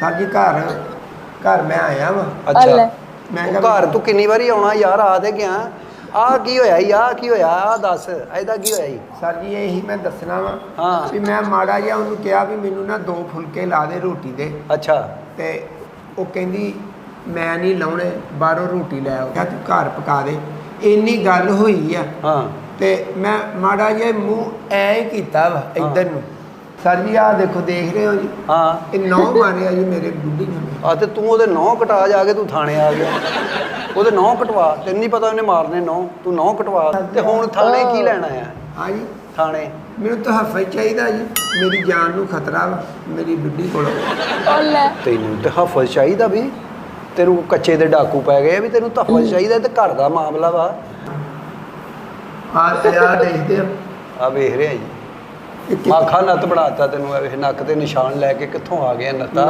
Sir ਜੀ ਘਰ ਘਰ ਮੈਂ ਆਇਆ ਵਾ। ਅੱਛਾ। ਮੈਂ ਕਿਹਾ ਘਰ ਤੂੰ ਕਿੰਨੀ ਵਾਰੀ ਆਉਣਾ? ਯਾਰ ਆ ਤੇ ਗਿਆ। ਆ ਕੀ ਹੋਇਆ ਈ ਆ ਕੀ ਹੋਇਆ? ਆ ਦੱਸ ਐਦਾ ਕੀ ਹੋਇਆ ਈ ਸਰ ਜੀ ਇਹੀ ਮੈਂ ਦੱਸਣਾ ਵਾ ਹਾਂ। ਵੀ ਮੈਂ ਮਾੜਾ ਜਿਹਾ ਉਹਨੂੰ ਕਿਹਾ ਵੀ ਮੈਨੂੰ ਨਾ ਦੋ ਫੁਲਕੇ ਲਾ ਦੇ ਰੋਟੀ ਦੇ। ਅੱਛਾ। ਤੇ ਉਹ ਕਹਿੰਦੀ ਮੈਂ ਨਹੀਂ ਲਾਉਣੇ ਬਾਹਰੋਂ ਰੋਟੀ ਲੈ ਕਿਹਾ ਤੂੰ ਘਰ ਪਕਾ ਦੇ। ਇੰਨੀ ਗੱਲ ਹੋਈ ਆ। ਹਾਂ। ਤੇ ਮੈਂ ਮਾੜਾ ਜਿਹਾ ਮੂੰਹ ਐ ਕੀਤਾ ਵਾ ਇੱਧਰ ਨੂੰ। ਸਰ ਜੀ ਆਹ ਦੇਖੋ ਦੇਖ ਰਹੇ ਹੋ ਜੀ। ਹਾਂ। ਇਹ ਨੌ ਮਾਰਿਆ ਜੀ ਮੇਰੇ ਬੁੱਢੀ ਨੇ। ਆ ਤੇ ਤੂੰ ਉਹਦੇ ਨੌ ਕਟਾ ਜਾ ਕੇ ਤੂੰ ਥਾਣੇ ਆ ਗਿਆ। ਉਹਦੇ ਨੌ ਕਟਵਾ। ਤੈਨੂੰ ਨਹੀਂ ਪਤਾ ਉਹਨੇ ਮਾਰਨੇ ਨੌ ਤੂੰ ਨੌ ਕਟਵਾ। ਤੇ ਹੁਣ ਥਾਣੇ ਕੀ ਲੈਣਾ ਆ? ਹਾਂ ਜੀ। ਥਾਣੇ। ਮੈਨੂੰ ਤਾਂ ਹਫਾ ਚਾਹੀਦਾ ਜੀ। ਮੇਰੀ ਜਾਨ ਨੂੰ ਖਤਰਾ ਵਾ। ਮੇਰੀ ਬੁੱਢੀ ਕੋਲ। ਉਹ ਲੈ। ਤੈਨੂੰ ਤੇ ਹਫਜ਼ ਚਾਹੀਦਾ ਵੀ। ਤੈਨੂੰ ਕੱਚੇ ਦੇ ਡਾਕੂ ਪੈ ਗਏ ਆ ਵੀ ਤੈਨੂੰ ਤਹਫਜ਼ ਚਾਹੀਦਾ ਤੇ ਘਰ ਦਾ ਮਾਮਲਾ ਵਾ। ਆ ਆ ਦੇਖਦੇ ਹੋ ਆ ਵੇਖ ਰਿਹਾ ਜੀ। ਇਹ ਮਾਖਾ ਨੱਤ ਬਣਾਤਾ ਤੈਨੂੰ, ਇਹ ਨੱਕ ਤੇ ਨਿਸ਼ਾਨ ਲੈ ਕੇ ਕਿੱਥੋਂ ਆ ਗਿਆ ਨੱਤਾ?